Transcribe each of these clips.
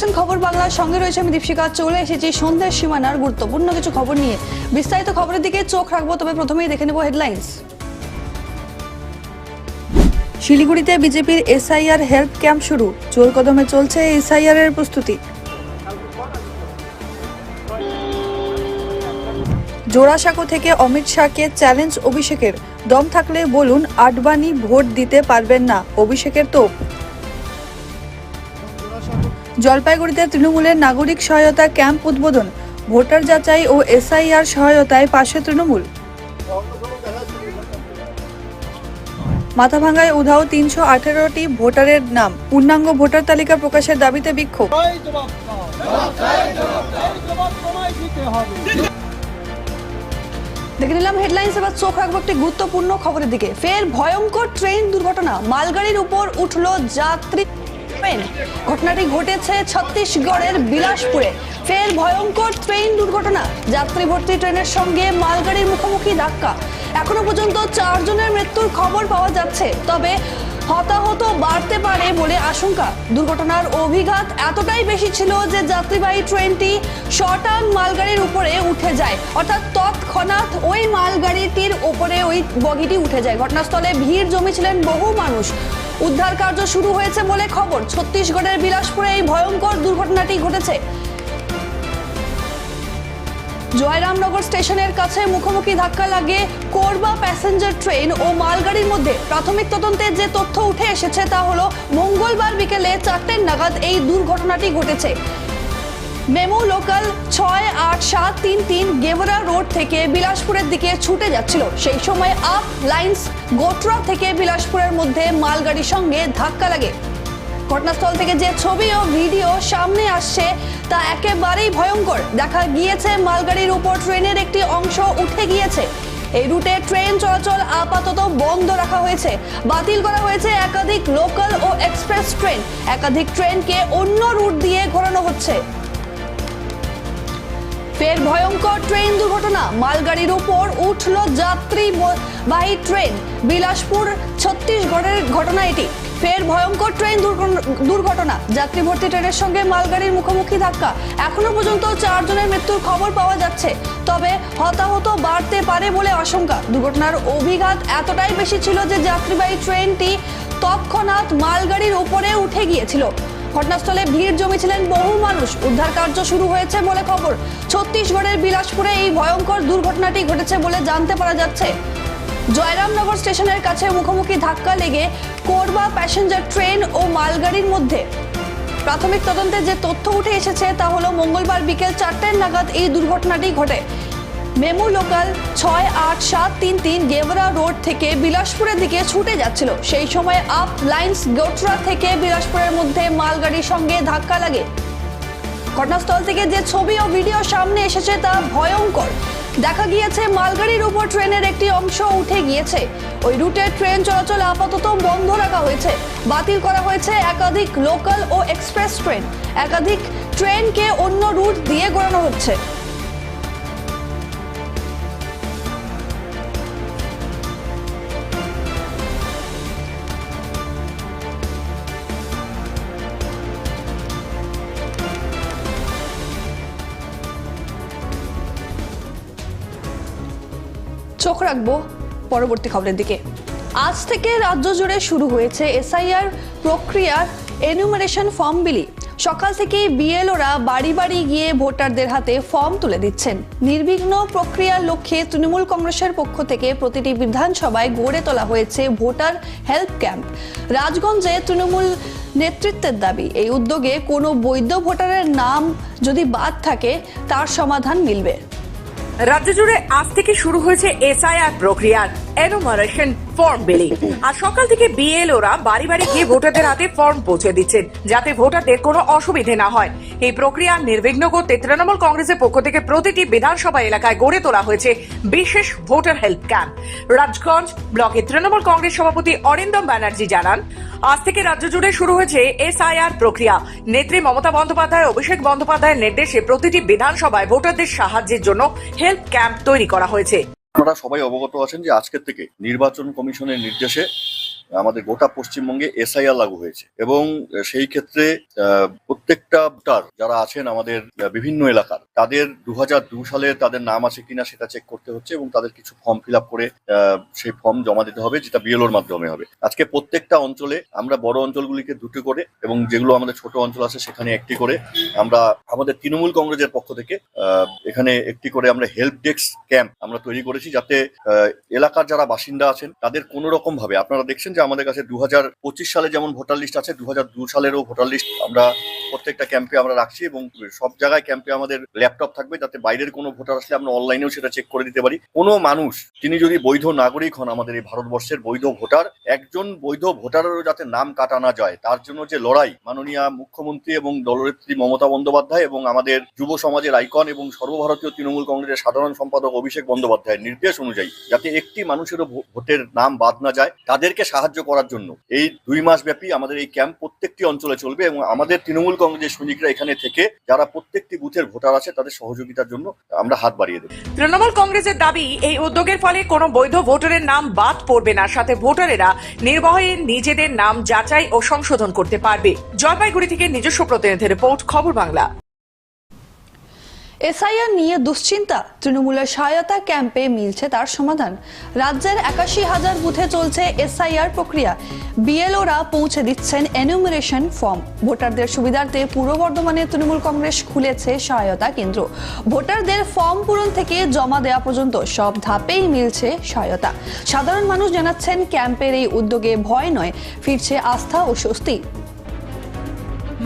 দেখছেন খবর বাংলার সঙ্গে রয়েছে, আমি দীপশিকা চলে এসেছি সন্ধ্যের সীমানার গুরুত্বপূর্ণ কিছু খবর নিয়ে। বিস্তারিত খবরের দিকে চোখ রাখব, তবে প্রথমেই দেখে নেব হেডলাইন্স শিলিগুড়িতে বিজেপির এসআইআর হেল্প ক্যাম্প শুরু। জোর কদমে চলছে এসআইআর এর প্রস্তুতি। জোড়াসাঁকো থেকে অমিত শাহকে চ্যালেঞ্জ অভিষেকের। দম থাকলে বলুন, আডবাণী ভোট দিতে পারবেন না, অভিষেকের তোপ। জলপাইগুড়িতে তৃণমূলের নাগরিক সহায়তা ক্যাম্প উদ্বোধন, ভোটার যাচাই ও এসআইআর সহায়তায় পাশে তৃণমূল। মাথাভাঙ্গায় উধাও তিনশো আঠেরোটি ভোটারের নাম, পূর্ণাঙ্গ ভোটার তালিকা প্রকাশের দাবিতে বিক্ষোভ। দেখে নিলাম হেডলাইন্স এবার চোখ রাখব একটি গুরুত্বপূর্ণ খবরের দিকে। ফের ভয়ঙ্কর ট্রেন দুর্ঘটনা, মালগাড়ির উপর উঠল যাত্রী ট্রেন ঘটনাটি ঘটেছে ছত্তিশগড়ের বিলাসপুরে। ফের ভয়ঙ্কর ট্রেন দুর্ঘটনা। যাত্রী ভর্তি ট্রেনের সঙ্গে মালগাড়ির মুখোমুখি ধাক্কা। এখনও পর্যন্ত চারজনের মৃত্যুর খবর পাওয়া যাচ্ছে। তবে হতাহত বাড়তে পারে বলে আশঙ্কা। দুর্ঘটনার অভিঘাত এতটাই বেশি ছিল যে যাত্রীবাহী ট্রেনটি শটান মালগাড়ির উপরে উঠে যায়। অর্থাৎ তৎক্ষণাৎ ওই মালগাড়িটির উপরে ওই বগিটি উঠে যায়। ঘটনাস্থলে ভিড় জমেছিলেন বহু মানুষ। উদ্ধার কার্য শুরু হয়েছে বলে খবর। ছত্তিশগড়ের বিলাসপুরে এই ভয়ঙ্কর দুর্ঘটনাটি ঘটেছে। জয়রামনগর স্টেশনের কাছে মুখোমুখি ধাক্কা লাগে কোরবা প্যাসেঞ্জার ট্রেন ও মালগাড়ির মধ্যে প্রাথমিক তদন্তে যে তথ্য উঠে এসেছে তা হলো, মঙ্গলবার বিকেলে চারটের নাগাদ এই দুর্ঘটনাটি ঘটেছে। মেমো লোকাল ছয় আট সাত তিন তিন গেবরা রোড থেকে বিলাসপুরের দিকে ছুটে যাচ্ছিল। সেই সময় আপ লাইন্স গোটরা থেকে বিলাসপুরের মধ্যে মালগাড়ির সঙ্গে ধাক্কা লাগে। ঘটনাস্থল থেকে যে ছবি ও ভিডিও সামনে আসছে, তা একেবারেই ভয়ঙ্কর। দেখা গিয়েছে, মালগাড়ির উপর ট্রেনের একটি অংশ উঠে গিয়েছে। এই রুটে ট্রেন চলাচল আপাতত বন্ধ রাখা হয়েছে। বাতিল করা হয়েছে একাধিক লোকাল ও এক্সপ্রেস ট্রেন। একাধিক ট্রেনকে অন্য রুট দিয়ে ঘোরানো হচ্ছে। ফের ভয়ঙ্কর ট্রেন দুর্ঘটনা। মালগাড়ির উপর উঠল যাত্রী ব- বাহী ট্রেন। বিলাসপুর ছত্তিশগড়ের ঘটনা এটি। ফের ভয়ঙ্কর ট্রেন দুর্ঘটনা। যাত্রী ভর্তি ট্রেনের সঙ্গে মালগাড়ির মুখোমুখি ধাক্কা। এখনও পর্যন্ত চারজনের মৃত্যুর খবর পাওয়া যাচ্ছে। তবে হতাহত বাড়তে পারে বলে আশঙ্কা। দুর্ঘটনার অভিঘাত এতটাই বেশি ছিল যে যাত্রীবাহী ট্রেনটি তৎক্ষণাৎ মালগাড়ির উপরে উঠে গিয়েছিল। ঘটনাস্থলে ভিড় জমেছিলেন বহু মানুষ। উদ্ধার কার্য শুরু হয়েছে বলে খবর। ছত্তিশগড়ের বিলাসপুরে এই ভয়ঙ্কর দুর্ঘটনাটি ঘটেছে বলে জানতে পারা যাচ্ছে। জয়রামনগর স্টেশনের কাছে মুখোমুখি ধাক্কা লেগে কোরবা প্যাসেঞ্জার ট্রেন ও মালগাড়ির মধ্যে। প্রাথমিক তদন্তে যে তথ্য উঠে এসেছে তা হলো, মঙ্গলবার বিকেল চারটের নাগাদ এই দুর্ঘটনাটি ঘটে। মেমু লোকাল ছয় আট সাত তিন তিন গেবরা রোড থেকে বিলাসপুরের দিকে ছুটে যাচ্ছিল। সেই সময় আপ লাইন্স গোটরা থেকে বিলাসপুরের মধ্যে মালগাড়ির সঙ্গে ধাক্কা লাগে। ঘটনাস্থল থেকে যে ছবি ও ভিডিও সামনে এসেছে তা ভয়ঙ্কর। দেখা গিয়েছে, মালগাড়ির উপর ট্রেনের একটি অংশ উঠে গিয়েছে। ওই রুটে ট্রেন চলাচল আপাতত বন্ধ রাখা হয়েছে। বাতিল করা হয়েছে একাধিক লোকাল ও এক্সপ্রেস ট্রেন। একাধিক ট্রেনকে অন্য রুট দিয়ে ঘোরানো হচ্ছে। রাখব পরবর্তী খবরের দিকে। আজ থেকে রাজ্য জুড়ে শুরু হয়েছে এসআইআর প্রক্রিয়ার এনুমারেশন ফর্ম বিলি। সকাল থেকেই বিএলওরা বাড়ি বাড়ি গিয়ে ভোটারদের হাতে ফর্ম তুলে দিচ্ছেন। নির্বিঘ্ন প্রক্রিয়ার লক্ষ্যে তৃণমূল কংগ্রেসের পক্ষ থেকে প্রতিটি বিধানসভায় গড়ে তোলা হয়েছে ভোটার হেল্প ক্যাম্প। রাজগঞ্জে তৃণমূল নেতৃত্বের দাবি, এই উদ্যোগে কোনো বৈধ ভোটারের নাম যদি বাদ থাকে, তার সমাধান মিলবে। রাজ্য জুড়ে আজ থেকে শুরু হয়েছে এসআইআর প্রক্রিয়ার। এনুমারেশন ফর্ম বিলি আর সকাল থেকে বিএলওরা বাড়ি বাড়ি গিয়ে ভোটারদের হাতে ফর্ম পৌঁছে দিচ্ছেন, যাতে ভোটারদের কোনো অসুবিধে না হয়। এই প্রক্রিয়া নির্বিঘ্ন করতে তৃণমূল কংগ্রেসের পক্ষ থেকে প্রতিটি বিধানসভা এলাকায় গড়ে তোলা হয়েছে বিশেষ ভোটার হেল্প ক্যাম্প। রাজগঞ্জ ব্লকে তৃণমূল কংগ্রেস সভাপতি অরিন্দম ব্যানার্জি জানান, আজ থেকে রাজ্য জুড়ে শুরু হয়েছে এসআইআর প্রক্রিয়া। নেত্রী মমতা বন্দ্যোপাধ্যায়, অভিষেক বন্দ্যোপাধ্যায়ের নির্দেশে প্রতিটি বিধানসভায় ভোটারদের সাহায্যের জন্য হেল্প ক্যাম্প তৈরি করা হয়েছে। আপনারা সবাই অবগত আছেন যে আজকের থেকে নির্বাচন কমিশনের নির্দেশে আমাদের গোটা পশ্চিমবঙ্গে এসআইআর লাগু হয়েছে। এবং সেই ক্ষেত্রে প্রত্যেকটা ভোটার যারা আছেন আমাদের বিভিন্ন এলাকার, তাদের দু দু সালে তাদের নাম আছে কিনা সেটা চেক করতে হচ্ছে এবং তাদের কিছু ফর্ম ফিল আপ করে সেই ফর্ম জমা দিতে হবে যেটা বিএলওর মাধ্যমে হবে। আজকে প্রত্যেকটা অঞ্চলে আমরা বড় অঞ্চলগুলিকে দুটি করে এবং যেগুলো আমাদের ছোট অঞ্চল আছে সেখানে একটি করে আমরা আমাদের তৃণমূল কংগ্রেসের পক্ষ থেকে এখানে একটি করে আমরা হেল্প ডেস্ক ক্যাম্প আমরা তৈরি করেছি যাতে এলাকার যারা বাসিন্দা আছেন তাদের কোনো রকম ভাবে আপনারা দেখছেন যে আমাদের কাছে দু হাজার পঁচিশ সালে যেমন ভোটার লিস্ট আছে দু সালেরও ভোটার লিস্ট আমরা প্রত্যেকটা ক্যাম্পে আমরা রাখছি এবং সব জায়গায় ক্যাম্পে আমাদের ল্যাপটপ থাকবে যাতে বাইরের কোনো ভোটার আসলে আমরা অনলাইনেও সেটা চেক করে দিতে পারি। কোনো মানুষ, তিনি যদি বৈধ নাগরিক হন আমাদের এই ভারতবর্ষের বৈধ ভোটার, একজন বৈধ ভোটারেরও যাতে নাম কাটা না যায়, তার জন্য যে লড়াই, মাননীয় মুখ্যমন্ত্রী এবং দলনেত্রী মমতা বন্দ্যোপাধ্যায় এবং আমাদের যুব সমাজের আইকন এবং সর্বভারতীয় তৃণমূল কংগ্রেসের সাধারণ সম্পাদক অভিষেক বন্দ্যোপাধ্যায়ের নির্দেশ অনুযায়ী, যাতে একটি মানুষেরও ভোটের নাম বাদ না যায়, তাদেরকে সাহায্য করার জন্য। এই দুই মাস ব্যাপী আমাদের এই ক্যাম্প প্রত্যেকটি অঞ্চলে চলবে এবং আমাদের তৃণমূল কংগ্রেসের সৈনিকরা এখানে থেকে, যারা প্রত্যেকটি বুথের ভোটার আছে, তাদের সহযোগিতার জন্য আমরা হাত বাড়িয়ে দেবো। তৃণমূল কংগ্রেসের দাবি, এই উদ্যোগের ফলে কোনো বৈধ ভোটারের নাম বাদ পড়বে না। সাথে ভোটারেরা নির্ভয়ে নিজেদের নাম যাচাই ও সংশোধন করতে পারবে। জলপাইগুড়ি থেকে নিজস্ব প্রতিনিধি রিপোর্ট, খবর বাংলা। এসআইআর নিয়ে দুশ্চিন্তা। তৃণমূলের সহায়তা ক্যাম্পে মিলছে তার সমাধান। রাজ্যের একাশি হাজার বুথে চলছে এসআইআর প্রক্রিয়া। বিএলওরা পৌঁছে দিচ্ছেন এনুমারেশন ফর্ম ভোটারদের সুবিধার্থে পূর্ব বর্ধমানে তৃণমূল কংগ্রেস খুলেছে সহায়তা কেন্দ্র। ভোটারদের ফর্ম পূরণ থেকে জমা দেওয়া পর্যন্ত সব ধাপেই মিলছে সহায়তা। সাধারণ মানুষ জানাচ্ছেন, ক্যাম্পের এই উদ্যোগে ভয় নয়, ফিরছে আস্থা ও স্বস্তি।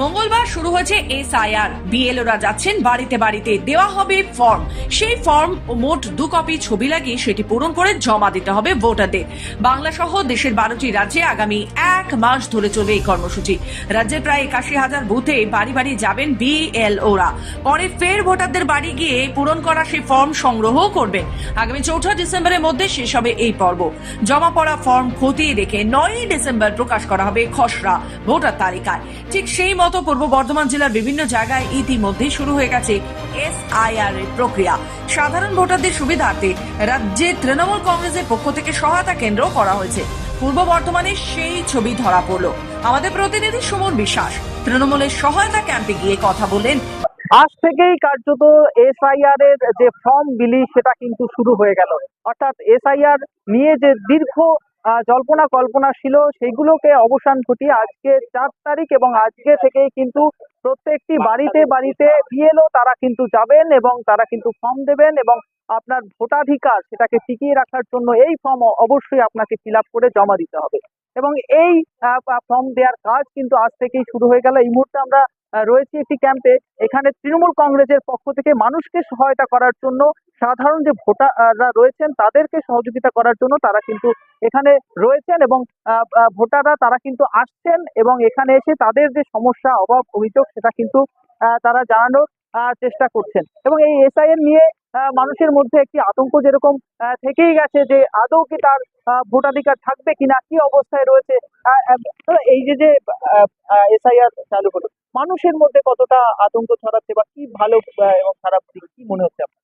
মঙ্গলবার শুরু হয়েছে এসআইআর। বিএলওরা যাচ্ছেন বাড়িতে বাড়িতে। দেওয়া হবে ফর্ম। সেই ফর্ম মোট দু কপি ছবি লাগিয়ে সেটি পূরণ করে জমা দিতে হবে ভোটারদের। বাংলা সহ দেশের বারোটি রাজ্যে আগামী এক মাস ধরে চলবে এই কর্মসূচি। রাজ্যের প্রায় একাশি হাজার বুথে বাড়ি বাড়ি যাবেন বিএলওরা। পরে ফের ভোটারদের বাড়ি গিয়ে পূরণ করা সেই ফর্ম সংগ্রহ করবেন আগামী চৌঠা ডিসেম্বরের মধ্যে শেষ হবে এই পর্ব। জমা পড়া ফর্ম খতিয়ে দেখে নয়ই ডিসেম্বর প্রকাশ করা হবে খসড়া ভোটার তালিকায়। ঠিক সেই মতো পূর্ব বর্ধমান জেলার বিভিন্ন জায়গায় ইতিমধ্যে শুরু হয়ে গেছে এসআইআর এর প্রক্রিয়া। সাধারণ ভোটারদের সুবিধার্থে রাজ্যে তৃণমূল কংগ্রেসের পক্ষ থেকে সহায়তা কেন্দ্র করা হয়েছে। পূর্ব বর্ধমানে সেই ছবি ধরা পড়ল। আমাদের প্রতিনিধি সুমন বিশ্বাস তৃণমূলের সহায়তা ক্যাম্পে গিয়ে কথা বলেন। আজ থেকেই কার্যত এসআইআর এর যে ফর্ম বিলি সেটা কিন্তু শুরু হয়ে গেল। অর্থাৎ এসআইআর নিয়ে যে দীর্ঘ জল্পনা কল্পনা ছিল সেইগুলোকে অবসান ঘটিয়ে আজকে চার তারিখ এবং আজকে থেকেই কিন্তু প্রত্যেকটি বাড়িতে বাড়িতে বিএলও তারা কিন্তু যাবেন এবং তারা কিন্তু ফর্ম দেবেন এবং আপনার ভোটাধিকার সেটাকে টিকিয়ে রাখার জন্য এই ফর্ম অবশ্যই আপনাকে ফিল আপ করে জমা দিতে হবে। এবং এই ফর্ম দেওয়ার কাজ কিন্তু আজ থেকেই শুরু হয়ে গেল। এই মুহূর্তে আমরা রয়েছি একটি ক্যাম্পে এখানে তৃণমূল কংগ্রেসের পক্ষ থেকে মানুষকে সহায়তা করার জন্য সাধারণ যে ভোটাররা রয়েছেন তাদেরকে সহযোগিতা করার জন্য তারা কিন্তু এখানে রয়েছেন এবং ভোটাররা তারা কিন্তু আসছেন এবং এখানে এসে তাদের যে সমস্যা, অভাব, অভিযোগ সেটা কিন্তু তারা জানানোর চেষ্টা করছেন এবং এই এসআইএর নিয়ে মানুষের মধ্যে একটি আতঙ্ক যেরকম থেকেই গেছে যে আদৌ কি তার ভোটাধিকার থাকবে কিনা, কি অবস্থায় রয়েছে এই যে যে এসআইআর চালু হলো, মানুষের মধ্যে কতটা আতঙ্ক ছড়াচ্ছে বা কি ভালো এবং খারাপ দিক কি মনে হচ্ছে আপনার?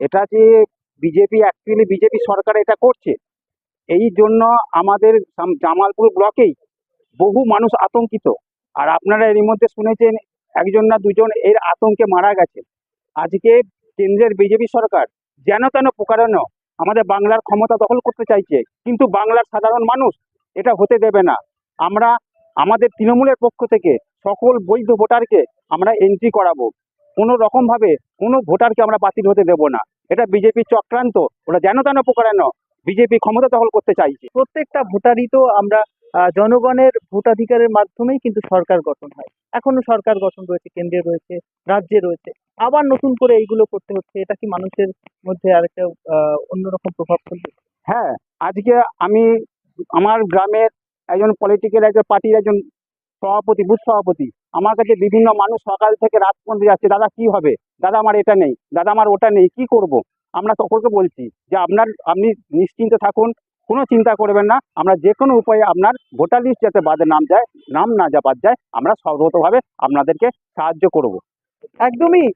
এটা যে বিজেপি অ্যাকচুয়ালি বিজেপি সরকার এটা করছে, এই জন্য আমাদের জামালপুর ব্লকেই বহু মানুষ আতঙ্কিত। আর আপনারা এর মধ্যে শুনেছেন, একজন না দুজন এর আতঙ্কে মারা গেছে। আজকে কেন্দ্রের বিজেপি সরকার যেন তেন প্রকারণ আমাদের বাংলার ক্ষমতা দখল করতে চাইছে, কিন্তু বাংলার সাধারণ মানুষ এটা হতে দেবে না। আমরা, আমাদের তৃণমূলের পক্ষ থেকে সকল বৈধ ভোটারকে আমরা এন্ট্রি করাবো। কোনো রকম ভাবে কোনো ভোটারকে আমরা বাতিল হতে দেব না। এটা বিজেপি চক্রান্ত ওরা যেন তেন প্রকারানো বিজেপি ক্ষমতা দখল করতে চাইছে। প্রত্যেকটা ভোটারই তো আমরা জনগণের ভোটাধিকারের মাধ্যমেই কিন্তু সরকার গঠন হয়। এখনও সরকার গঠন রয়েছে কেন্দ্রে রয়েছে রাজ্যে রয়েছে। আবার নতুন করে এইগুলো করতে হচ্ছে এটা কি মানুষের মধ্যে আরেকটা অন্যরকম প্রভাব ফেলবে? হ্যাঁ আজকে আমি আমার গ্রামের একজন পলিটিক্যাল একজন পার্টির একজন সভাপতি বুথ সভাপতি আমার কাছে বিভিন্ন মানুষ সকাল থেকে রাত পর্যন্ত যাচ্ছে, দাদা, কি হবে? দাদা, আমার এটা নেই, দাদা, আমার ওটা নেই, কি করব? আমরা সকলকে বলছি যে, আপনার, আপনি নিশ্চিন্তে থাকুন, কোনো চিন্তা করবেন না, আমরা যে কোনো উপায়ে আপনার ভোটার লিস্ট যাতে বাদে নাম যায়, নাম না যা বাদ যায়, আমরা সর্বতভাবে আপনাদেরকে সাহায্য করব। একদমই।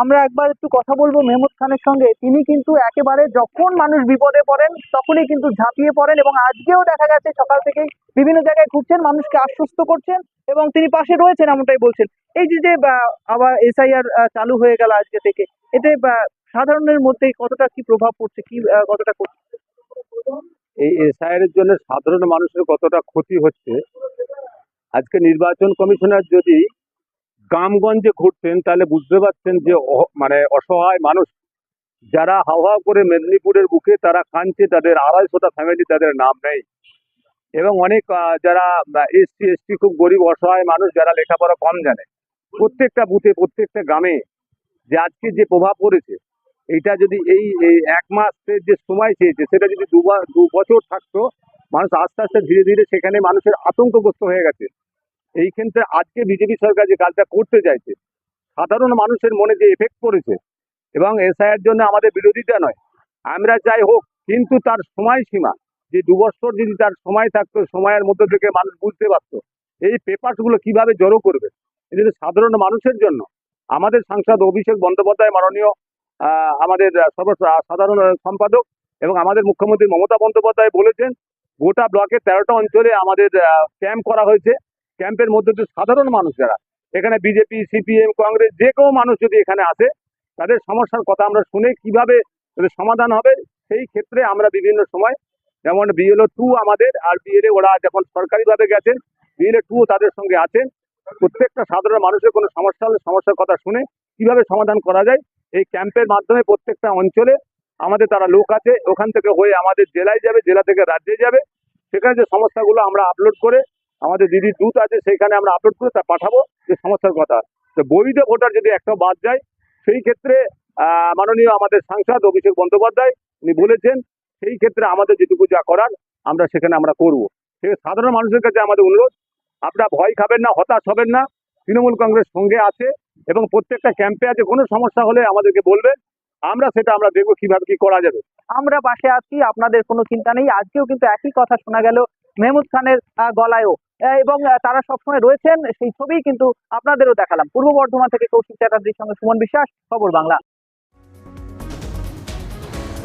আমরা একবার একটু কথা বলব মেহমুদ খানের সঙ্গে। তিনি কিন্তু একেবারে যখন মানুষ বিপদে পড়েন, তখনই কিন্তু ঝাঁপিয়ে পড়েন এবং আজকেও দেখা গেছে সকাল থেকেই বিভিন্ন জায়গায় ঘুরছেন, মানুষকে আশ্বস্ত করছেন এবং তিনি পাশে রয়েছেন এমনটাই বলছেন। এই যে যে আবার এসআইআর চালু হয়ে গেল আজকে থেকে, এতে সাধারণের মধ্যে কতটা কি প্রভাব পড়ছে? কি কতটা এই এসআইআর এর জন্য সাধারণ মানুষের কতটা ক্ষতি হচ্ছে? আজকে নির্বাচন কমিশনার যদি গ্রামগঞ্জে ঘুরতেন, তাহলে বুঝতে পারছেন যে মানে অসহায় মানুষ। যারা হাওয়া করে মেদিনীপুরের বুকে তারা কাঁদছে তাদের আড়াইশোটা ফ্যামিলি তাদের নাম নেই। এবং অনেক যারা এসটি এসটি খুব গরিব, অসহায় মানুষ যারা লেখাপড়া কম জানে। প্রত্যেকটা বুথে, প্রত্যেকটা গ্রামে যে আজকে যে প্রভাব পড়েছে এইটা যদি এই এক মাসের যে সময় চেয়েছে, সেটা যদি দু বছর থাকতো, মানুষ আস্তে আস্তে ধীরে ধীরে সেখানে মানুষের আতঙ্কগ্রস্ত হয়ে গেছে। এই ক্ষেত্রে আজকে বিজেপি সরকার যে কাজটা করতে চাইছে, সাধারণ মানুষের মনে যে এফেক্ট পড়েছে এবং এসআইয়ের জন্য আমাদের বিরোধিতা নয়, আমরা চাই হোক, কিন্তু তার সময়সীমা, যে দু বছর যদি তার সময় থাকতো, সময়ের মধ্যে থেকে মানুষ বুঝতে পারতো, এই পেপারসগুলো কীভাবে জড়ো করবে? জন্য সাধারণ মানুষের জন্য। আমাদের সাংসদ অভিষেক বন্দ্যোপাধ্যায় মাননীয় আমাদের সর্ব, সাধারণ সম্পাদক এবং আমাদের মুখ্যমন্ত্রী মমতা বন্দ্যোপাধ্যায় বলেছেন, গোটা ব্লকে তেরোটা অঞ্চলে আমাদের ক্যাম্প করা হয়েছে। ক্যাম্পের মধ্যে দিয়ে সাধারণ মানুষ যারা, এখানে বিজেপি, সিপিএম, কংগ্রেস, যে কেউ মানুষ যদি এখানে আসে, তাদের সমস্যার কথা আমরা শুনে কীভাবে সমাধান হবে, সেই ক্ষেত্রে আমরা বিভিন্ন সময়, যেমন বিএলও টু আমাদের, আর বিএলএ ওরা যখন সরকারিভাবে গেছেন, বিএলএ টু তাদের সঙ্গে আছেন, প্রত্যেকটা সাধারণ মানুষের কোনো সমস্যা হলে সমস্যার কথা শুনে কীভাবে সমাধান করা যায়, এই ক্যাম্পের মাধ্যমে প্রত্যেকটা অঞ্চলে আমাদের তারা লোক আছে, ওখান থেকে হয়ে আমাদের জেলায় যাবে, জেলা থেকে রাজ্যে যাবে, সেখানে যে সমস্যাগুলো আমরা আপলোড করে আমাদের দিদি দূত আছে সেখানে আমরা আপলোড করে তা পাঠাবো যে সমস্যার কথা। তো বৈধ ভোটার যদি একটা বাদ যায়, সেই ক্ষেত্রে মাননীয় আমাদের সাংসদ অভিষেক বন্দ্যোপাধ্যায়, উনি বলেছেন, সেই ক্ষেত্রে আমাদের যেটুকু যা করার, আমরা সেখানে আমরা করব। সে সাধারণ মানুষের কাছে আমাদের অনুরোধ আপনারা ভয় খাবেন না, হতাশ হবেন না, তৃণমূল কংগ্রেস সঙ্গে আছে এবং প্রত্যেকটা ক্যাম্পে আছে, কোনো সমস্যা হলে আমাদেরকে বলবেন, আমরা সেটা আমরা দেখব কীভাবে কি করা যাবে। আমরা পাশে আছি, আপনাদের কোনো চিন্তা নেই, আজকেও কিন্তু একই কথা শোনা গেল, মেহমুদ খানের গলায়ও। এবং তারা সবসময় রয়েছেন সেই ছবি কিন্তু আপনাদেরও দেখালাম। পূর্ব বর্ধমান থেকে কৌশিক চ্যাটার্জির সঙ্গে সুমন বিশ্বাস, খবর বাংলা।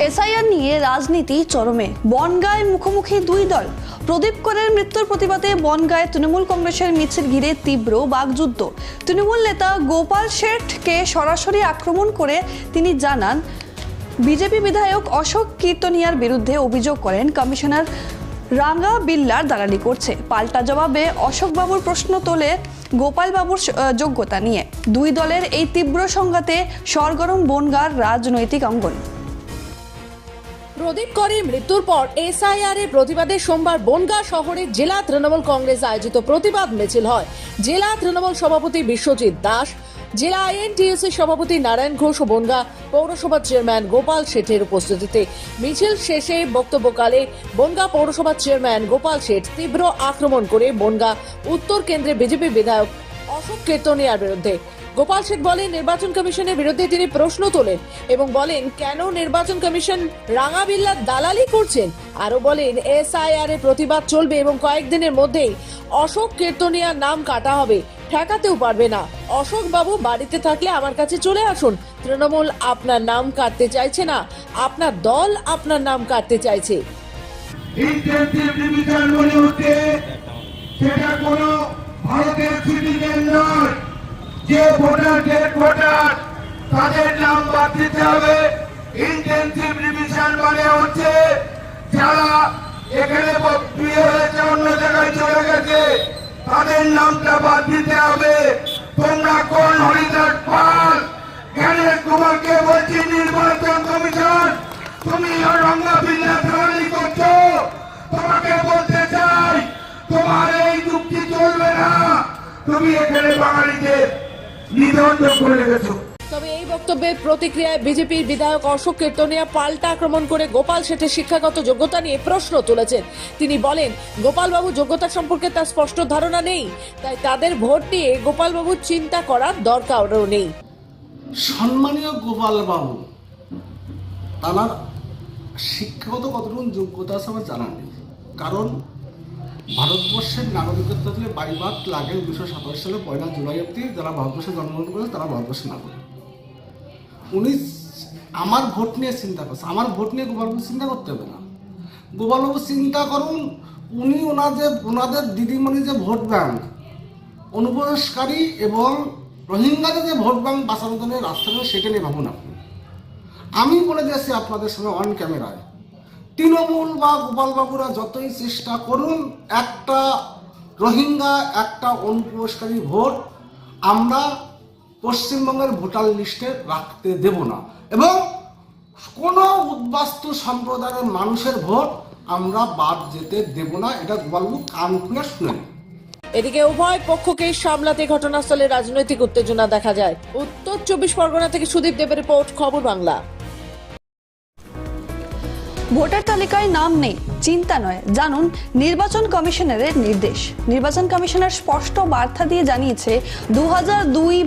এসআইআর নিয়ে রাজনীতি চরমে। বনগায় মুখোমুখি দুই দল। প্রদীপ করের মৃত্যুর প্রতিবাদে বনগায় তৃণমূল কংগ্রেসের মিছিল ঘিরে তীব্র বাগযুদ্ধ তৃণমূল নেতা গোপাল শেঠকে সরাসরি আক্রমণ করে তিনি জানান, বিজেপি বিধায়ক অশোক কীর্তনিয়ার বিরুদ্ধে অভিযোগ করেন কমিশনার রাঙ্গা বিল্লার দালালি করছে। পাল্টা জবাবে অশোকবাবুর প্রশ্ন তোলে গোপালবাবুর যোগ্যতা নিয়ে। দুই দলের এই তীব্র সংঘাতে সরগরম বনগার রাজনৈতিক অঙ্গন। প্রদীপ করের মৃত্যুর পর এসআইআর এর প্রতিবাদে সোমবার বনগা শহরে জেলা তৃণমূল কংগ্রেস আয়োজিত প্রতিবাদ মিছিল হয়। জেলা তৃণমূল সভাপতি বিশ্বজিৎ দাস জেলা আইএনটিএসি সভাপতি নারায়ণ ঘোষ ও বনগা পৌরসভার চেয়ারম্যান গোপাল শেঠের উপস্থিতিতে মিছিল শেষে বক্তব্যকালে বনগা পৌরসভার চেয়ারম্যান গোপাল শেঠ তীব্র আক্রমণ করে বনগা উত্তর কেন্দ্রে বিজেপি বিধায়ক অশোক কেতনিয়ার বিরুদ্ধে গোপাল শেখ বলেন, নির্বাচন কমিশনের বিরুদ্ধে তিনি প্রশ্ন তোলেন এবং বলেন, কেন নির্বাচন কমিশন রাঙাবিল্লার দালালি করছেন? আরও বলেন, এসআইআর এর প্রতিবাদ চলবে এবং কয়েকদিনের মধ্যেই অশোক কীর্তনিয়ার নাম কাটা হবে। ঠেকাতেও পারবে না। অশোক বাবু বাড়িতে থাকলে আমার কাছে চলে আসুন। তৃণমূল আপনার নাম কাটতে চাইছে না। আপনার দল আপনার নাম কাটতে চাইছে। ভারতের নয়। যে ভোটার ডেট ভোটার, তাদের নাম বাদ দিতে হবে। ইন্টেন্সিভ ডিভিশন মানে হচ্ছে যারা এখানে বিয়ে হয়েছে, অন্য জায়গায় চলে গেছে, তাদের নামটা বাদ দিতে হবে। তোমরা কোন হরিদাস পাল? জ্ঞানের কুমারকে বলছি, নির্বাচন কমিশন, তুমি রঙ্গা বিল্লা ফেরানি করছ। তোমাকে বলতে চাই, তোমার এই যুক্তি চলবে না। তুমি এখানে বাঙালিদের নিধন করে রেখেছো। তবে এই বক্তব্যের প্রতিক্রিয়ায় বিজেপির বিধায়ক অশোক কীর্তনিয়া পাল্টা আক্রমণ করে গোপাল শেঠের শিক্ষাগত যোগ্যতা নিয়ে প্রশ্ন তুলেছেন। তিনি বলেন গোপালবাবু যোগ্যতা সম্পর্কে তার স্পষ্ট ধারণা নেই তাই তাদের ভোট নিয়ে গোপালবাবুর চিন্তা করার দরকারও নেই। সম্মানীয় গোপাল বাবু তার শিক্ষাগত কতটুকু যোগ্যতা আছে আমার জানা নেই। কারণ ভারতবর্ষের নাগরিকত্ব দিলে বাড়িবাদ লাগে উনিশশো সাতাশ সালে পয়লা জুলাই অব্দি যারা ভারতবর্ষে জন্মগ্রহণ করেছে তারা ভারতবর্ষের নাগরিক। উনি আমার ভোট নিয়ে চিন্তা করছে। আমার ভোট নিয়ে গোপালবাবু চিন্তা করতে হবে না। গোপালবাবু চিন্তা করুন, উনি ওনাদের ওনাদের দিদিমণি যে ভোট ব্যাংক, অনুপ্রবেশকারী এবং রোহিঙ্গাদের যে ভোট ব্যাংক বাঁচানোর জন্য রাস্তা সেটা নিয়ে ভাবুন আপনি। আমি বলে দিয়েছি আপনাদের সঙ্গে অন ক্যামেরায় তৃণমূল বা গোপালবাবুরা যতই চেষ্টা করুন, একটা রোহিঙ্গা, একটা অনুপ্রবেশকারী ভোট আমরা পশ্চিমবঙ্গের ভোটার লিস্টে রাখতে দেব না। এবং কোনো উদ্বাস্তু সম্প্রদায়ের মানুষের ভোট আমরা বাদ যেতে দেব না। এটা গোপালবাবু কান খুলে শুনে নিন। এদিকে উভয় পক্ষকে সামলাতে ঘটনাস্থলে রাজনৈতিক উত্তেজনা দেখা যায়। উত্তর চব্বিশ পরগনা থেকে সুদীপ দেবের রিপোর্ট, খবর বাংলা। ভোটার তালিকায় নাম নেই, চিন্তা নয়। জানুন, নির্বাচন কমিশনারের নির্দেশ। নির্বাচন কমিশনার স্পষ্ট বার্তা দিয়ে জানিয়েছে দু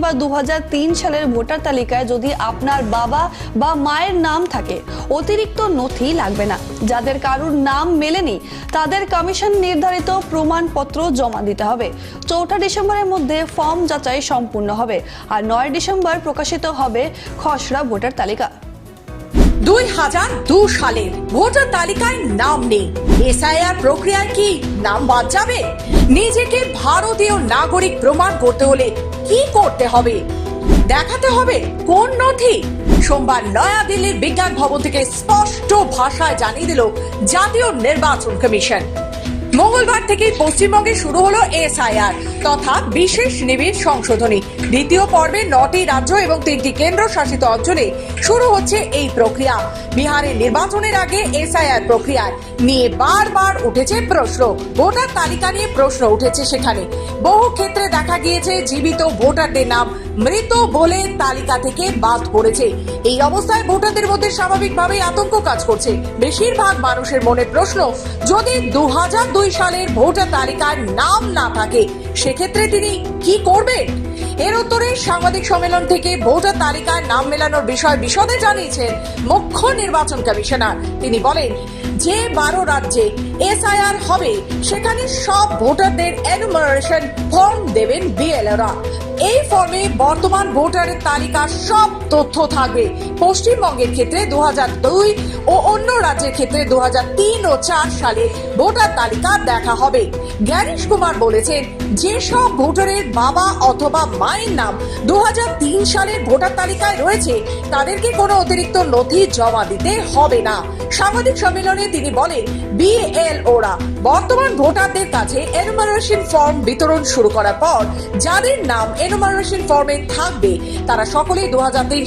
বা দু হাজার তিন সালের ভোটার তালিকায় যদি আপনার বাবা বা মায়ের নাম থাকে, অতিরিক্ত নথি লাগবে না। যাদের কারুর নাম মেলেনি, তাদের কমিশন নির্ধারিত প্রমাণপত্র জমা দিতে হবে। চৌঠা ডিসেম্বরের মধ্যে ফর্ম যাচাই সম্পূর্ণ হবে, আর নয় ডিসেম্বর প্রকাশিত হবে খসড়া ভোটার তালিকা। দুই হাজার দু সালের ভোটার তালিকায় নাম নেই। এসআইআর প্রক্রিয়ায় কি নাম বাদ যাবে? নিজেকে ভারতীয় নাগরিক প্রমাণ করতে হলে কি করতে হবে? দেখাতে হবে কোন নথি। সোমবার নয়াদিল্লির বিজ্ঞান ভবন থেকে স্পষ্ট ভাষায় জানিয়ে দিল জাতীয় নির্বাচন কমিশন। মঙ্গলবার থেকে পশ্চিমবঙ্গে শুরু হলো এসআইআর তথা বিশেষ নিবিড় সংশোধনী। দ্বিতীয় পর্বে নটি রাজ্য এবং তিনটি কেন্দ্র শাসিত অঞ্চলে শুরু হচ্ছে এই প্রক্রিয়া। বিহারের নির্বাচনের আগে এসআইআর প্রক্রিয়ায় নিয়ে বারবার উঠেছে প্রশ্ন। ভোটার তালিকা নিয়ে প্রশ্ন উঠেছে সেখানে। বহু ক্ষেত্রে দেখা গিয়েছে জীবিত ভোটারদের নাম মৃত বলে তালিকা থেকে বাদ পড়েছে। এই অবস্থায় ভোটারদের মধ্যে স্বাভাবিকভাবেই আতঙ্ক কাজ করছে। বেশিরভাগ মানুষের মনে প্রশ্ন, যদি দু দুই সালের ভোটার তালিকায় নাম না থাকে, সেক্ষেত্রে তিনি কি করবেন? এর উত্তরে সাংবাদিক সম্মেলন থেকে ভোটার তালিকায় নাম মেলানোর বিষয় বিশদে জানিয়েছেন মুখ্য নির্বাচন কমিশনার। তিনি বলেন যে বারো রাজ্যে এসআইআর হবে, সেখানে সব ভোটারদের এনুমারেশন ফর্ম দেবেন বিএলওরা। এই ফর্মে বর্তমান ভোটারের তালিকার সব তথ্য থাকবে। পশ্চিমবঙ্গের ক্ষেত্রে দু দুই ও অন্য রাজ্যের ক্ষেত্রে দু তিন ও চার সালে ভোটার তালিকা দেখা হবে। জ্ঞানেশ কুমার বলেছেন, যেসব ভোটারের বাবা অথবা মায়ের নাম দু হাজার তিন সালের ভোটার তালিকায় রয়েছে, তাদেরকে কোনো অতিরিক্ত নথি জমা দিতে হবে না। সাংবাদিক সম্মেলনে তিনি বলেন বিএল ওরা বর্তমান ভোটারদের কাছে এনুমারেশন ফর্ম বিতরণ শুরু করার পর যাদের নাম এনুমারেশন ফর্মে থাকবে, তারা সকলেই দু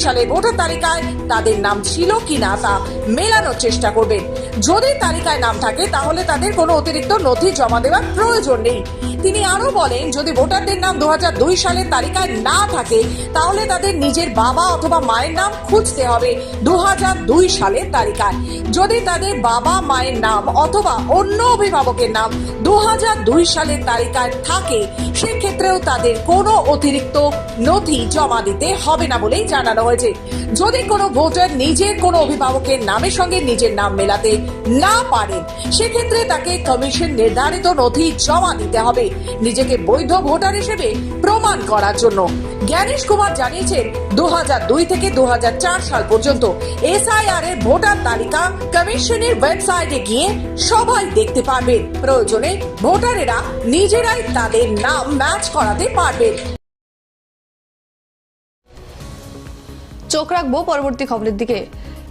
সালের ভোটার তালিকায় তাদের নাম ছিল কিনা তা মেলানোর চেষ্টা করবেন। যদি তালিকায় নাম থাকে, তাহলে তাদের কোনো অতিরিক্ত নথি জমা দেওয়ার প্রয়োজন নেই। তিনি আরও বলেন, যদি ভোটারদের নাম দু হাজার দুই সালের তালিকায় না থাকে, তাহলে তাদের নিজের বাবা অথবা মায়ের নাম খুঁজতে হবে দু হাজার দুই সালের তালিকায়। যদি তাদের বাবা মায়ের নাম অথবা অন্য অভিভাবকের নাম দু সালের তালিকায় থাকে, সেক্ষেত্রেও তাদের কোনো অতিরিক্ত নথি জমা দিতে হবে না বলেই জানানো হয়েছে। যদি কোনো ভোটার নিজের কোনো অভিভাবকের নামের সঙ্গে নিজের নাম মেলাতে না পারেন, সেক্ষেত্রে তাকে কমিশন নির্ধারিত নথি জমা দিতে হবে। নিজেকে বৈধ ভোটার হিসেবে প্রমাণ করার জন্য। জ্ঞানেশ কুমার জানিয়েছেন দুই হাজার দুই থেকে দুই হাজার চার সাল পর্যন্ত এসআইআর এর ভোটার তালিকা কমিশনের ওয়েবসাইটে গিয়ে সবাই দেখতে পারবেন। প্রয়োজনে ভোটারেরা নিজেরাই তাদের নাম ম্যাচ করাতে পারবেন। চোখ রাখব পরবর্তী খবরের দিকে।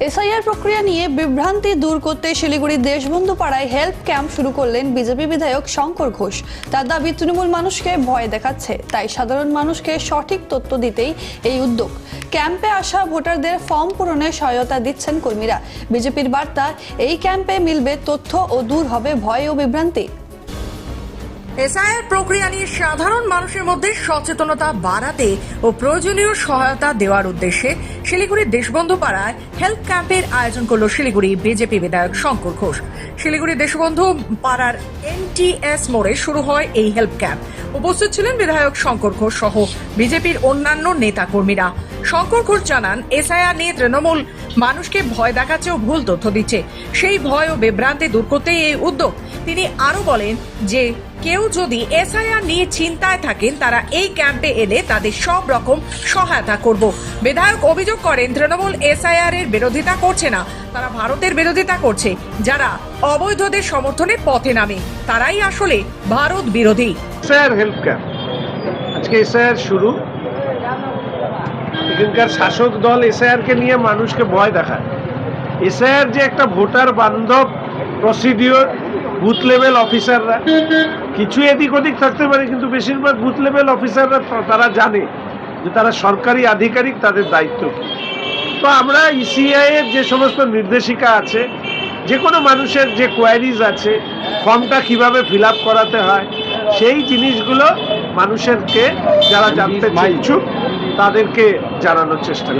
এসআইআর প্রক্রিয়া নিয়ে বিভ্রান্তি দূর করতে শিলিগুড়ি দেশবন্ধু পাড়ায় হেল্প ক্যাম্প শুরু করলেন বিজেপি বিধায়ক শঙ্কর ঘোষ। তার দাবি, তৃণমূল মানুষকে ভয় দেখাচ্ছে, তাই সাধারণ মানুষকে সঠিক তথ্য দিতেই এই উদ্যোগ। ক্যাম্পে আসা ভোটারদের ফর্ম পূরণে সহায়তা দিচ্ছেন কর্মীরা। বিজেপির বার্তা, এই ক্যাম্পে মিলবে তথ্য ও দূর হবে ভয় ও বিভ্রান্তি। এসআইআর প্রক্রিয়া নিয়ে সাধারণ মানুষের মধ্যে সচেতনতা বাড়াতে ও প্রয়োজনীয় সহায়তা দেওয়ার উদ্দেশ্যে শিলিগুড়ির দেশবন্ধু পাড়ায় হেলথ ক্যাম্পের আয়োজন করল শিলিগুড়ি বিজেপি বিধায়ক শঙ্কর ঘোষ। শিলিগুড়ি দেশবন্ধু পাড়ার এনটিএস মোড়ে শুরু হয় এই হেল্প ক্যাম্প। উপস্থিত ছিলেন বিধায়ক শঙ্কর ঘোষ সহ বিজেপির অন্যান্য নেতা কর্মীরা শঙ্কর ঘোষ জানান, এসআইআর নিয়ে তৃণমূল মানুষকে ভয় দেখাচ্ছে ও ভুল তথ্য দিচ্ছে। সেই ভয় ও বিভ্রান্তি দূর করতেই এই উদ্যোগ তিনি আরও বলেন যে, কেউ যদি এসআইআর নিয়ে চিন্তায় থাকেন, তারা এই ক্যাম্পে এলে তাদের সব রকম সহায়তা করব। বিধায়ক অভিযোগ করেন, তৃণমূল এসআইআর এর বিরোধিতা করছে না। তারা ভারতের বিরোধিতা করছে, যারা অবৈধদের সমর্থনে পথে নামে। তারাই আসলে ভারত বিরোধী। Sir help camp. আজকে এসআইআর শুরু। এখানকার শাসক দল এসআইআর কে নিয়ে মানুষকে ভয় দেখায়। এসআইআর যে একটা ভোটার বান্ধব প্রসিডিওর বুথ লেভেল অফিসাররা কিছু এদিক ওদিক থাকতে পারে, কিন্তু বেশিরভাগ বুথ লেভেল অফিসাররা তারা জানে যে তারা সরকারি আধিকারিক, তাদের দায়িত্ব কী। তো আমরা ইসিআই এর যে সমস্ত নির্দেশিকা আছে যে কোনো মানুষের যে কোয়ারিজ আছে ফর্মটা কীভাবে ফিল করাতে হয়, সেই জিনিসগুলো মানুষেরকে যারা জানতে ইচ্ছুক তাদেরকে জানানোর চেষ্টা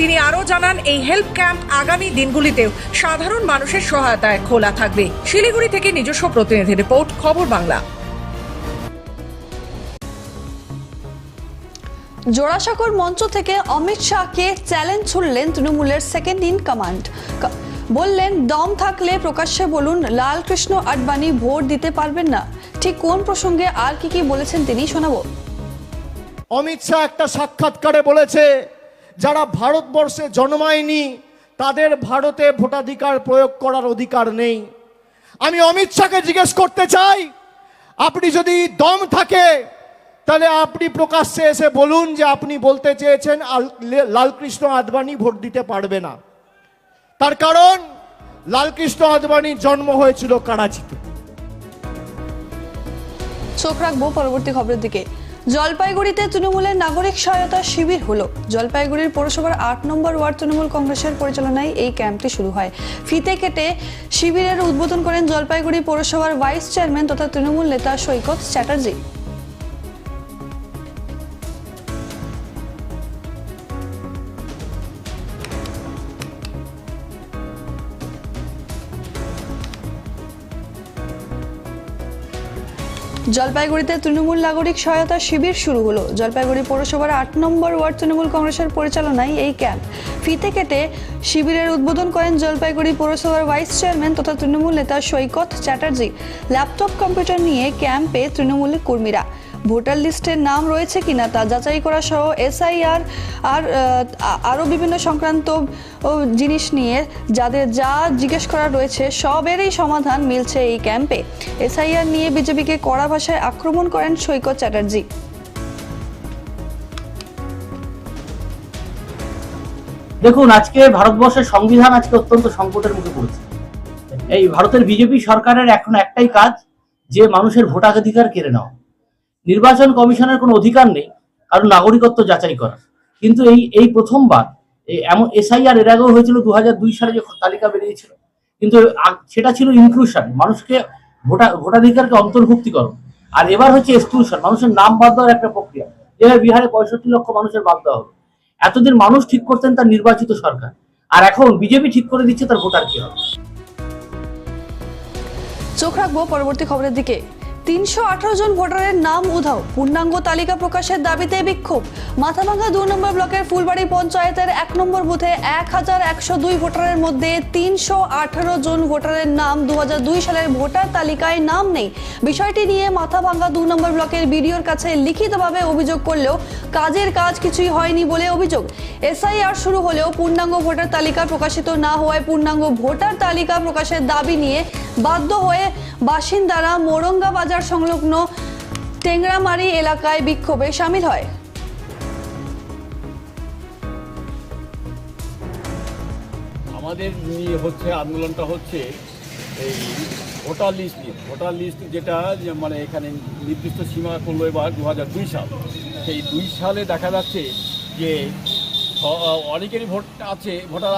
তিনি আরও জানান এই হেল্প ক্যাম্প আগামী দিনগুলিতেও সাধারণ মানুষের সহায়তায় খোলা থাকবে। শিলিগুড়ি থেকে নিজস্ব প্রতিনিধি রিপোর্ট খবর বাংলা। জোড়াসাঁকোর মঞ্চ থেকে অমিত শাহকে চ্যালেঞ্জ ছুড়লেন তৃণমূলের সেকেন্ড ইন কমান্ড বললেন, দম থাকলে প্রকাশ্যে বলুন, লালকৃষ্ণ আডবাণী ভোট দিতে পারবেন না। ঠিক কোন প্রসঙ্গে আর কি কি বলেছেন তিনি শোনাবো? অমিত শাহ একটা সাক্ষাৎকারে বলেছে, যারা ভারতবর্ষে জন্মায়নি, তাদের ভারতে ভোটাধিকার প্রয়োগ করার অধিকার নেই। আমি অমিত শাহকে জিজ্ঞেস করতে চাই, আপনি যদি দম থাকে, তাহলে আপনি প্রকাশ্যে এসে বলুন যে আপনি বলতে চেয়েছেন লালকৃষ্ণ আদবানি ভোট দিতে পারবে না। তার কারণ, লালকৃষ্ণ আদবানির জন্ম হয়েছিল করাচিতে। চোখ রাখব পরবর্তী খবরের দিকে। জলপাইগুড়িতে তৃণমূলের নাগরিক সহায়তা শিবির হলো। জলপাইগুড়ির পৌরসভার আট নম্বর ওয়ার্ড তৃণমূল কংগ্রেসের পরিচালনায় এই ক্যাম্পটি শুরু হয়। ফিতে কেটে শিবিরের উদ্বোধন করেন জলপাইগুড়ি পৌরসভার ভাইস চেয়ারম্যান তথা তৃণমূল নেতা সৈকত চ্যাটার্জি। জলপাইগুড়িতে তৃণমূল নাগরিক সহায়তা শিবির শুরু হলো। জলপাইগুড়ি পৌরসভার আট নম্বর ওয়ার্ড তৃণমূল কংগ্রেসের পরিচালনায় এই ক্যাম্প। ফিতে কেটে শিবিরের উদ্বোধন করেন জলপাইগুড়ি পৌরসভার ভাইস চেয়ারম্যান তথা তৃণমূল নেতা সৈকত চ্যাটার্জি। ল্যাপটপ কম্পিউটার নিয়ে ক্যাম্পে তৃণমূলের কর্মীরা। ভোটার লিস্টের নাম রয়েছে কিনা তা যাচাই করা সহ এসআইআর আর আরও বিভিন্ন সংক্রান্ত জিনিস নিয়ে যাদের যা জিজ্ঞেস করা রয়েছে সবেরই সমাধান মিলছে এই ক্যাম্পে। এসআইআর নিয়ে বিজেপিকে কড়া ভাষায় আক্রমণ করেন সৈকত চ্যাটার্জি। দেখুন, আজকে ভারতবর্ষের সংবিধান আজকে অত্যন্ত সংকটের মুখে পড়েছে। এই ভারতের বিজেপি সরকারের এখন একটাই কাজ, যে মানুষের ভোটাধিকার কেড়ে নেওয়া। নির্বাচন কমিশনের কোনো অধিকার নেই, কারণ নাগরিকত্ব যাচাই করা কিন্তু এই এই প্রথমবার এমন এসআইআর এর আগেও হয়েছিল দু সালে যে তালিকা বেরিয়েছিল, কিন্তু সেটা ছিল ইনক্লুশন মানুষকে ভোটা, ভোটাধিকারকে অন্তর্ভুক্তি করো আর এবার হচ্ছে এক্সক্লুশন মানুষের নাম বাদ দেওয়ার একটা প্রক্রিয়া। যেভাবে বিহারে পঁয়ষট্টি লক্ষ মানুষের বাদ দেওয়া হলো। এতদিন মানুষ ঠিক করতেন তার নির্বাচিত সরকার। আর এখন বিজেপি ঠিক করে দিচ্ছে তার ভোটার কি হবে। চোখ রাখব পরবর্তী খবরের দিকে। তিনশো আঠারো জন ভোটারের নাম উধাও। পূর্ণাঙ্গ তালিকা প্রকাশের দাবিতে বিক্ষোভ। মাথাভাঙ্গা দু নম্বর ব্লকের ফুলবাড়ি পঞ্চায়েতের এক নম্বর বুথে এক হাজার একশো দুই ভোটারের মধ্যে তিনশো আঠারো জন ভোটারের নাম দু সালের ভোটার তালিকায় নাম নেই। বিষয়টি নিয়ে মাথাভাঙ্গা দু নম্বর ব্লকের বিডিওর কাছে লিখিতভাবে অভিযোগ করলেও কাজের কাজ কিছুই হয়নি বলে অভিযোগ। এসআইআর শুরু হলেও পূর্ণাঙ্গ ভোটার তালিকা প্রকাশিত না হওয়ায় পূর্ণাঙ্গ ভোটার তালিকা প্রকাশের দাবি নিয়ে বাধ্য হয়ে বাসিন্দারা মোরঙ্গা বাজার সংলগ্ন টেংরামারি এলাকায় বিক্ষোভে সামিল হয়। আমাদের হচ্ছে আন্দোলনটা হচ্ছে এই ভোটার লিস্ট নিয়ে। ভোটার লিস্ট যেটা যে মানে এখানে নির্দিষ্ট সীমা করল এবার দু হাজার দুই সাল। সেই দুই সালে দেখা যাচ্ছে যে অনেকেরই ভোট আছে ভোটার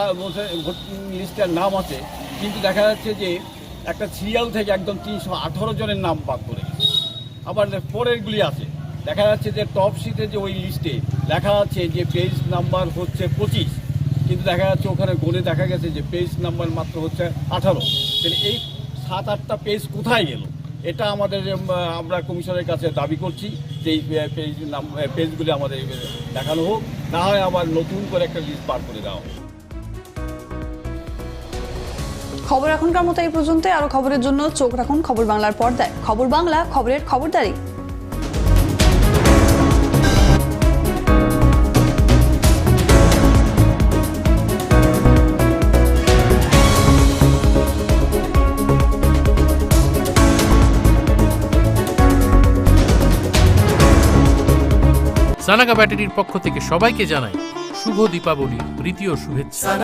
ভোট লিস্টের নাম আছে। কিন্তু দেখা যাচ্ছে যে একটা সিরিয়াল থেকে একদম তিনশো আঠারো জনের নাম বাদ করে। আবার পরেরগুলি আছে। দেখা যাচ্ছে যে টপ শিটে যে ওই লিস্টে লেখা আছে যে পেজ নাম্বার হচ্ছে পঁচিশ। কিন্তু দেখা যাচ্ছে ওখানে গোলে দেখা গেছে যে পেজ নাম্বার মাত্র হচ্ছে আঠারো। তাহলে এই সাত, আটটা পেজ কোথায় গেল? এটা আমাদের আমরা কমিশনের কাছে দাবি করছি যে এই পেজ নাম পেজগুলি আমাদের দেখানো হোক। না হয় আবার নতুন করে একটা লিস্ট বার করে দেওয়া হোক। খবর এখনকার মতো এই পর্যন্ত আরও খবরের জন্য চোখ রাখুন খবর বাংলার পর্দায়। খবর বাংলা, খবরের খবরদারি। সানাগা ব্যাটারির পক্ষ থেকে সবাইকে জানাই শুভ দীপাবলি ও শুভেচ্ছা।